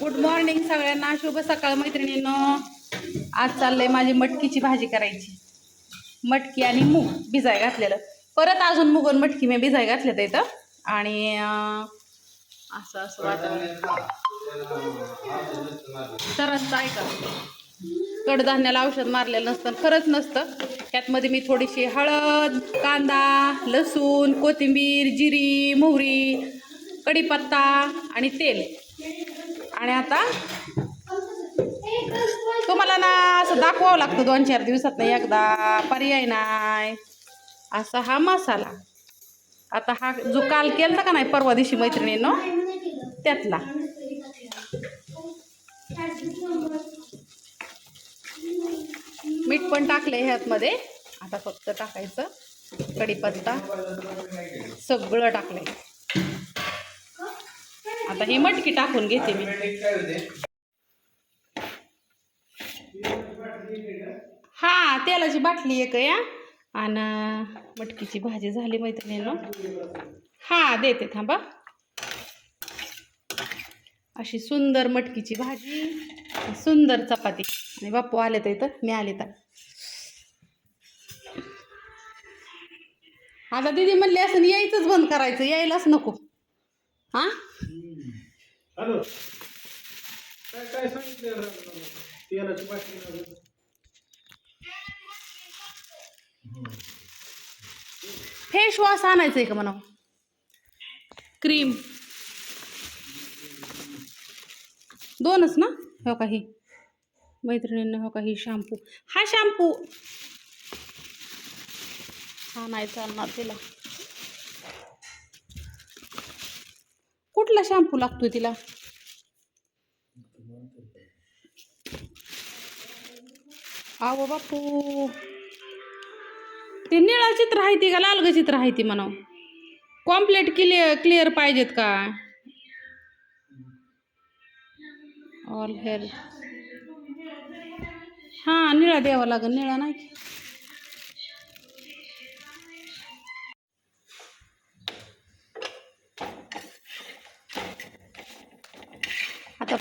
Good morning सगळ्यांना. शुभ सकाळ मैत्रिणींनो. आज चाललंय माझी मटकीची भाजी करायची. मटकी आणि मूग भिजाय घातलेलं. परत अजून मुगून मटकी मी भिजाय घातले तर इथं. आणि असं असं वाटत सरांचं ऐका कडधान्याला औषध मारलेलं नसतं. खरंच नसतं. त्यातमध्ये मी थोडीशी हळद कांदा लसूण कोथिंबीर जिरी मोहरी कढीपत्ता आणि तेल आणि आता तुम्हाला ना असं दाखवावं लागतं दोन चार दिवसात नाही एकदा. पर्याय नाही. असा हा मसाला. आता हा जो काल केला का नाही परवा दिवशी मैत्रिणीनं त्यातला. मीठ पण टाकलंय ह्यातमध्ये. आता फक्त टाकायचं. कढीपत्ता. सगळं टाकलंय. आता ही मटकी टाकून घेते मी. हा तेलाची बाटली एक या आणि मटकीची भाजी झाली मैत्रिणीनं. हा देते थांबा. अशी सुंदर मटकीची भाजी सुंदर चपाती. आणि बाप्पू आले तर इथं मी आले तर. आता दीदी म्हणले असं यायचंच बंद करायचं यायलाच नको. हा? हॅलो. काय काय सांगितलं तेलाची बाटली फेस वॉश आणायचं आहे का म्हणा क्रीम. दोनच ना? हो काही मैत्रिणींना हो काही शॅम्पू हा शॅम्पू हा नाही चालणार तिला. कुठला शॅम्पू लागतोय तिला? आव बापू. ते निळा चित्र आहे ती का लालग चित्र आहे ती म्हणा कॉम्प्लेट क्लिअर क्लिअर पाहिजेत का? ऑल हेअर हां निळा द्यावा लागेल. निळा नाही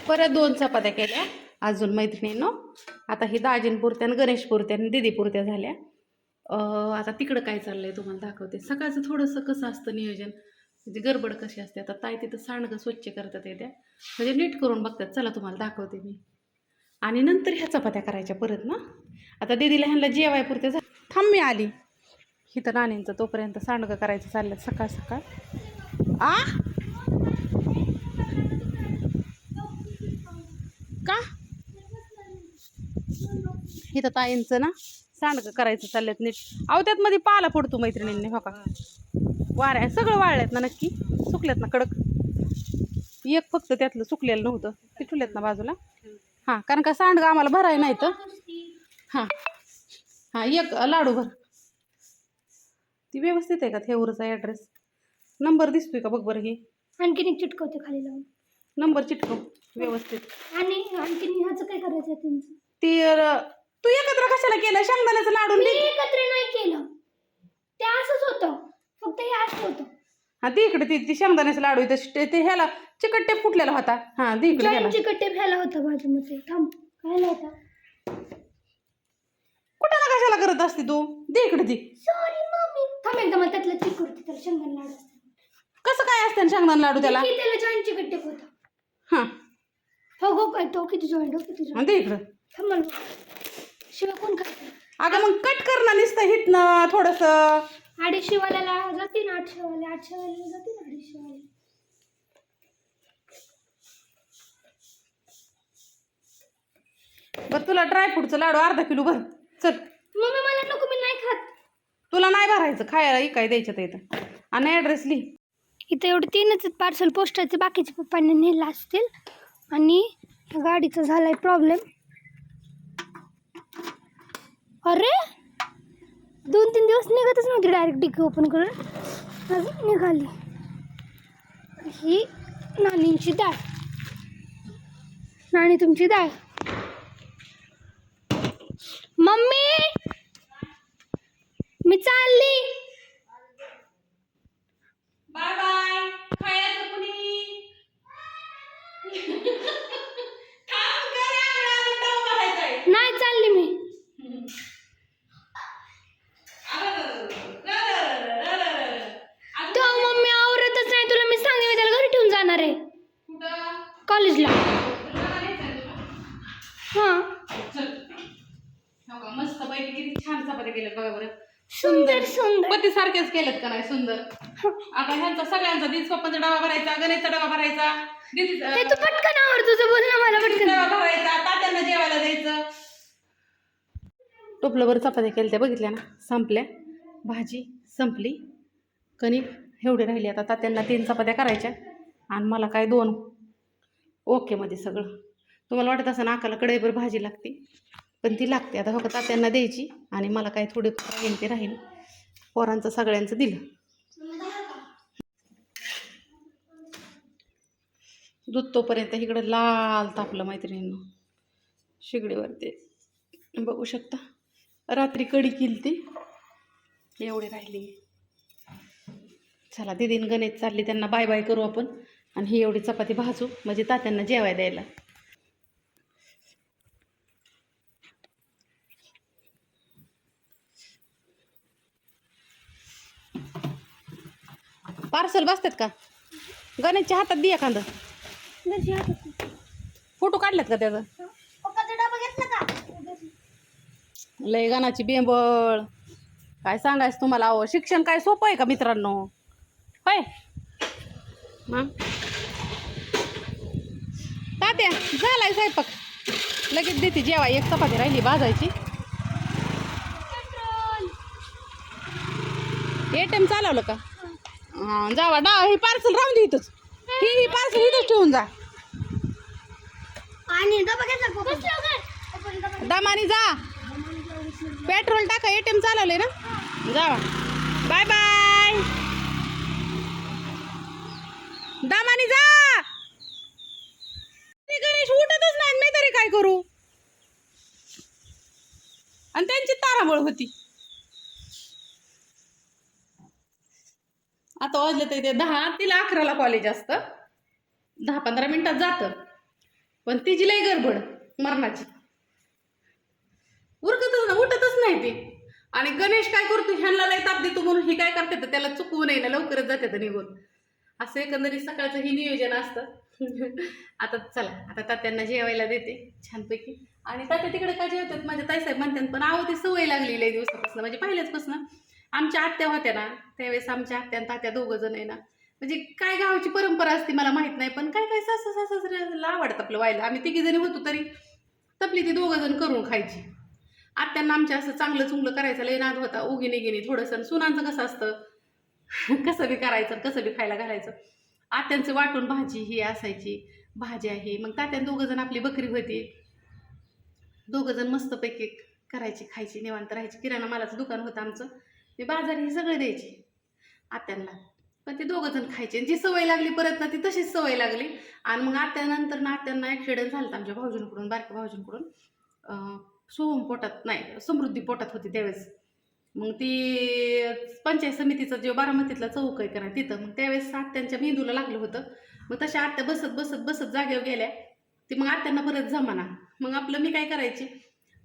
परत दोन चपात्या केल्या. अजून मैत्रिणीनं आता ही दाजीनपुरत्या आणि गणेशपुरत्या आणि दिदीपुरत्या झाल्या. आता तिकडं काय चाललंय तुम्हाला दाखवते. सकाळचं थोडंसं कसं असतं नियोजन? म्हणजे गडबड कशी असते? आता ताई तिथं सांडगं स्वच्छ करतात येत्या. म्हणजे नीट करून बघतात. चला तुम्हाला दाखवते मी. आणि नंतर ह्या चपात्या करायच्या परत ना. आता दीदीला ह्यांना जेवायपुरते झा थांब मी आली. इथं नाण्यांचं तोपर्यंत सांडगं करायचं चाललं सकाळ सकाळ. आ? का? इथं ताईंचं ना सांडगं करायचं चाललेत नीट. अहो त्यात मध्ये पाला पडतो मैत्रिणींनी हो का? वाऱ्या सगळं वाळल्यात ना नक्की. सुकल्यात ना कडक. एक फक्त त्यातलं सुकलेलं नव्हतं. ते ठुल्यात ना बाजूला. हां कारण का सांडगं आम्हाला भराय नाही तर हां. हां एक लाडू भर. ती व्यवस्थित आहे का? थेवरचा ॲड्रेस नंबर दिसतोय का? बघ बरं ही. आणखीन एक चिटकवते खाली लावून. नंबर चिटकव व्यवस्थित. आणि आणखीन ह्याचं काय करायचं त्यांचं ती तू एकत्र कशाला केलं? शेंगदाण्याचं लाडून मी एकत्र नाही केलं. ते असंच होतं. फक्त हे असं होतं. हा ती इकडे ती ती शेंगदाण्याचं लाडू इथं स्टे- ते ह्याला चिकट टेप फुटलेला होता. हा ती इकडे जॉईनची कट्टे फ्याला होता माझ्यामध्ये थांब खायला होता कुठं ना कशाला करत असते तू? दे इकडे ती. सॉरी मम्मी थांब एकदा मला त्यातलं चेक करते त्याला शेंगदाणा लाडू कसं काय असतं शेंगदाणा लाडू त्याला? त्याला जॉईनची कट्टे होता हा. हो हो काय तो किती जॉईंट हो किती जॉईंट दे इकडं. थांब मला बघ. शिवाय कोण खात अगं मग कट कर ना नुसतं हितनं थोडंसं. अडीचशे वाल्याला जाते ना आठशे वाले आठशे वाल्याला जाते ना अडीचशे वाले बरं तुला ड्रायफ्रूटचं लाडू अर्धा किलो भर. चल. मम्मी मला नको मी नाही खात. तुला नाही भरायचं खायला काय द्यायचं ते इथं आणि ॲड्रेस लिही. इथं एवढे तीनच पार्सल पोस्टाचे बाकीचे पप्पांनी नेलं असतील. आणि गाडीचा गाडीचा झालाय प्रॉब्लेम अरे! दोन तीन दिवस निघतच नव्हती डायरेक्ट डिक्की ओपन करून. अजून निघाली. ही नानींची डाळ नाणी तुमची डाळ मम्मी! मी चालली बाय बाय खायचं कुणी कॉलेजला. हां. हो मस्त पैकी किती छान चपात्या केल्यात बघा बरं. सुंदर सुंदर. पती सारख्याच केल्यात का नाही? सुंदर. आता ह्यांचा सगळ्यांचा दीज पप्पांचा डबा भरायचा गणेशचा डबा भरायचा. दीदी हे तू पटकन आवर तुझं बोल ना मला पटकन. डबा भरायचा तात्यांना जेवायला द्यायचं. टोपलंभर चपात्या केल्या त्या बघितल्या ना? संपल्या. भाजी संपली. कणिक एवढे राहिली आता. तात्यांना तीन चपात्या करायच्या. आणि मला काय दोन ओकेमध्ये सगळं. तुम्हाला वाटत असं नाकाला कढईभर भाजी लागते पण ती लागते. आता हो का तात्यांना द्यायची आणि मला काय थोडे राहील ते राहील. पोरांचं सगळ्यांचं दिलं. दूध तोपर्यंत इकडं लाल तापलं मैत्रिणींनो. शिगडीवरती. बघू शकता. रात्री कडी केली ती. एवढी राहिली. चला दिदीन गणेश चालली. त्यांना बाय बाय करू आपण. आणि ही एवढी चपाती भाजू म्हणजे तात्यांना जेवाय द्यायला. पार्सल बसतात का? गणेशच्या हातात दे एखादं. फोटो काढल्यात का त्याचा? लय गाणाची बेंबळ. काय सांगायचं तुम्हाला अहो शिक्षण काय सोपं आहे का मित्रांनो? होय? मग? तात्या झालाय स्वयंपाक. लगेच देते जेवा एक चपाती राहिली भाजायची. एटीएम चालवलं का? हां जावा डा ही पार्सल राहून दे इथंच. ही ही पार्सल इथंच ठेवून जा. आणि? दमानी जा. पेट्रोल टाका एटीएम चालवले ना? जावा. बाय बाय दमानी जा ते गणेश उठतच नाही मी तरी काय करू? आणि त्यांची तारांबळ होती. आता वाजलं तरी ते दहा तिला अकराला कॉलेज असतं. दहा पंधरा मिनिटात जातं. पण तिची लय गडबड मरणाची. उरकतच ना उठतच नाही ते. आणि गणेश काय करतो ह्यांना लय ताप देतो म्हणून ही काय करते तर त्याला चुकवू नये ना लवकरच जाते तर निघून. असं एकंदरीत सकाळचं ही नियोजन असतं. आता चला आता तात्यांना जेवायला देते छानपैकी. आणि तात्या तिकडे काय जेवतात? माझ्या ताईसाहेब म्हणतात पण आहो ती सवय लागली लय दिवसापासून. म्हणजे पहिल्याचपासून. आमच्या आत्या होत्या ना त्यावेळेस आमच्या आत्या तात्या दोघं जण आहे ना म्हणजे काय गावाची परंपरा असते मला माहीत नाही पण काय काय सासू सासऱ्याला आवडतं आपलं व्हायला. आम्ही तिघी जणी होतो तरी तपली ती दोघं जण करून खायची. आत्यांना आमच्या असं चांगलं चुंगलं करायचं लय नाद होता. उगिनी गिनी थोडंसं. सुनांचं कसं असतं? कसं बी करायचं कसं बी खायला घालायचं. आत्यांचं वाटून भाजी ही असायची. भाजी आहे. मग तात्यान दोघं जण आपली बकरी होती. दोघं जण मस्तपैकी करायची खायची निवांत राहायची. किराणा मालाचं दुकान होतं आमचं. मी बाजार ही सगळे द्यायची आत्यांना. पण ते दोघं जण खायचे. आणि जी सवय लागली परत ना ती तशीच सवय लागली. आणि मग आत्यानंतर ना आत्यांना ॲक्सिडेंट झाला आमच्या भाऊजींकडून बारक्या भाऊजींकडून. सोहम पोटात नाही समृद्धी पोटात होती त्यावेळेस. मग ती पंचायत समितीचं जे बारामतीतला चौक आहे करा तिथं मग त्यावेळेस आत्यांच्या मेंदूला लागलं होतं. मग तशा आत्या बसत बसत बसत जागेवर गेल्या. ती मग आत्यांना परत जमाना. मग आपलं मी काय करायची?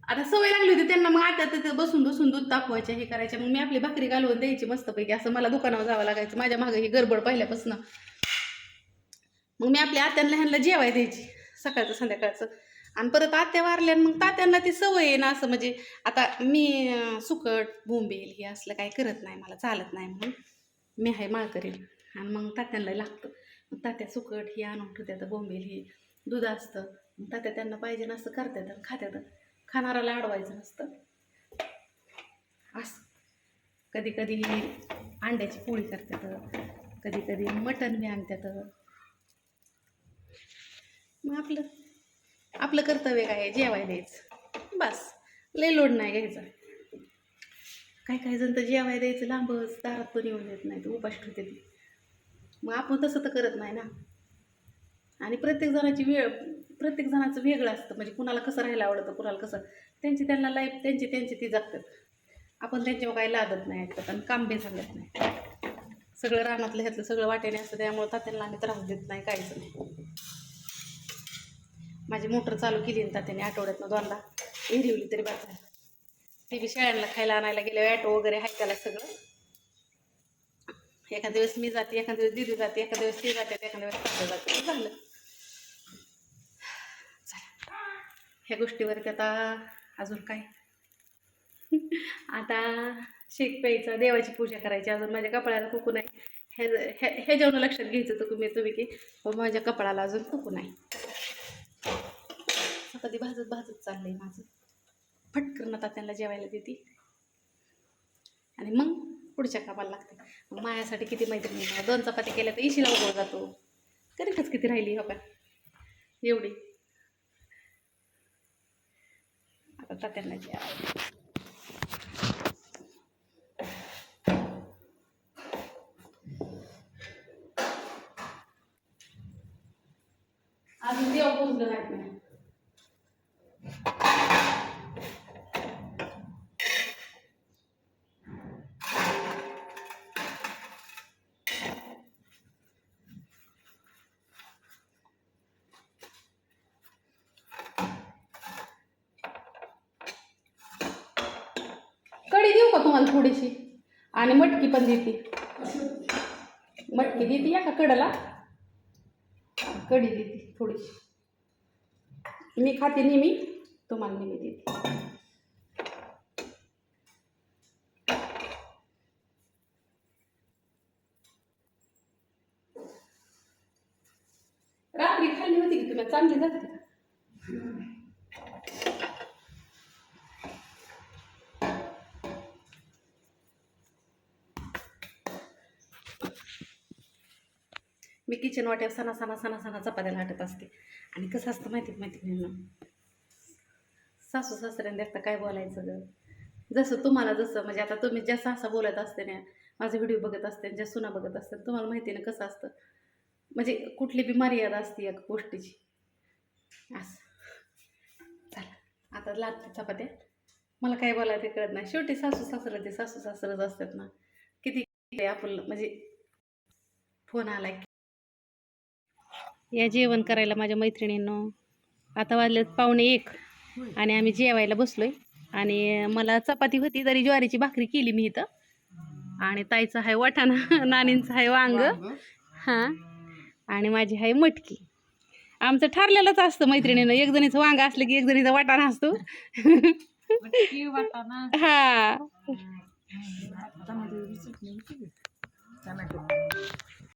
आता सवय लागली होती त्यांना मग आत्या तिथं बसून बसून दूध तापवायचे हे करायचे. मग मी आपली भाकरी घालवून द्यायची मस्तपैकी. असं मला दुकानावर जावं लागायचं. माझ्या मागं ही गडबड पहिल्यापासून. मग मी आपल्या आत्यांना ह्यांना जेवाय द्यायची. सकाळचं संध्याकाळचं. आणि परत आत्या वारल्या मग तात्यांना ती सवय आहे ना असं म्हणजे आता मी सुकट बोंबेल हे असलं काही करत नाही मला चालत नाही म्हणून मी आहे माळ करेल आणि मग तात्यांना लागतं. मग तात्या सुकट हे आणून ठेवतात बोंबेल हे दूध असतं. मग तात्या त्यांना पाहिजे नसतं करतात आणि खात्यात खाणाराला अडवायचं नसतं. असं. कधी कधी अंड्याची पोळी करतात. कधी कधी मटण बी आणतात. मग आपलं आपलं कर्तव्य काय आहे? जेवाय द्यायचं. बस. लय लोड नाही घ्यायचा. काय काय जण तर जेवाय द्यायचं लांबच दारात पण येऊन देत नाही तर उपास ठेवते ती. मग आपण तसं तर करत नाही ना. आणि प्रत्येक जणाची वेळ प्रत्येक जणाचं वेगळं असतं. म्हणजे कुणाला कसं राहायला आवडतं कुणाला कसं. त्यांची त्यांना लाईफ त्यांची त्यांची ती जगतात. आपण त्यांच्यावर काही लादत नाही ऐकतात आणि काम बी सांगत नाही. सगळं रानातलं ह्यातलं सगळं वाटेने असतं त्यामुळे तात्यांना आम्ही त्रास देत नाही काहीच नाही. माझी मोटर चालू केली ना त्याने आठवड्यातनं दोनदा एरिवली तरी बस ती बी व्ही शाळांना खायला आणायला गेले ॲटो वगैरे आहे त्याला सगळं. एखाद्या दिवस मी जाते एखाद्या दिवस दिदी जाते एखाद्या दिवस ती जाते एखाद्या वेळेस तात्या जाते. झालं. ह्या गोष्टीवरती आता अजून काय? आता शेक प्यायचा देवाची पूजा करायची. अजून माझ्या कपाळाला कुकू नाही. हे हे जेवण लक्षात घ्यायचं तर तुम्ही तुम्ही की हो, माझ्या कपाळाला अजून कुकू नाही. कधी भाजत भाजत चाललं आहे माझं. फटकन आता त्यांना जेवायला देते. आणि मग पुढच्या कामाला लागते. मग माझ्यासाठी किती मैत्रिणी दोन चपाती केल्या तर इशीला उभं जातो. करीतच किती राहिली हो का? एवढी. आता तात्यांना जेवायला अजून देव पोचलं नाही? मला थोडीशी. आणि मटकी पण देते. मटकी देते या का कडला? कढी देते थोडीशी. मी खाते नेहमी तुम्हाला नेहमी देते. रात्री खाल्ली होती की तुला चांगली जाते मी किचन वाट्यावर सणा सणा सणा सणा चपात्या लाटत असते. आणि कसं असतं माहिती माहिती नाही ना सासू सासऱ्यांनी आता काय बोलायचं ग? जसं तुम्हाला जसं म्हणजे आता तुम्ही ज्या सासा बोलत असते ना माझे व्हिडिओ बघत असते ज्या सुना बघत असते तुम्हाला माहिती ना कसं असतं? म्हणजे कुठली बी मर्यादा असते या गोष्टीची. असं. चला आता लागते चपात्या. मला काय बोलायचं कळत नाही. शेवटी सासू सासरं ते सासू सासरच असतात ना. किती आपण म्हणजे फोन आला या जेवण करायला माझ्या मैत्रिणींनो. आता वाजलेत पावणे एक आणि आम्ही जेवायला बसलोय. आणि मला चपाती होती तरी ज्वारीची भाकरी केली मी इथं. आणि ताईचं आहे वाटाणा नानींचं आहे वांग. हां. आणि माझी आहे मटकी. आमचं ठरलेलंच असतं मैत्रिणीनं. एक जणीचं वांग असलं की एक जणीचा वाटाणा असतो. हा.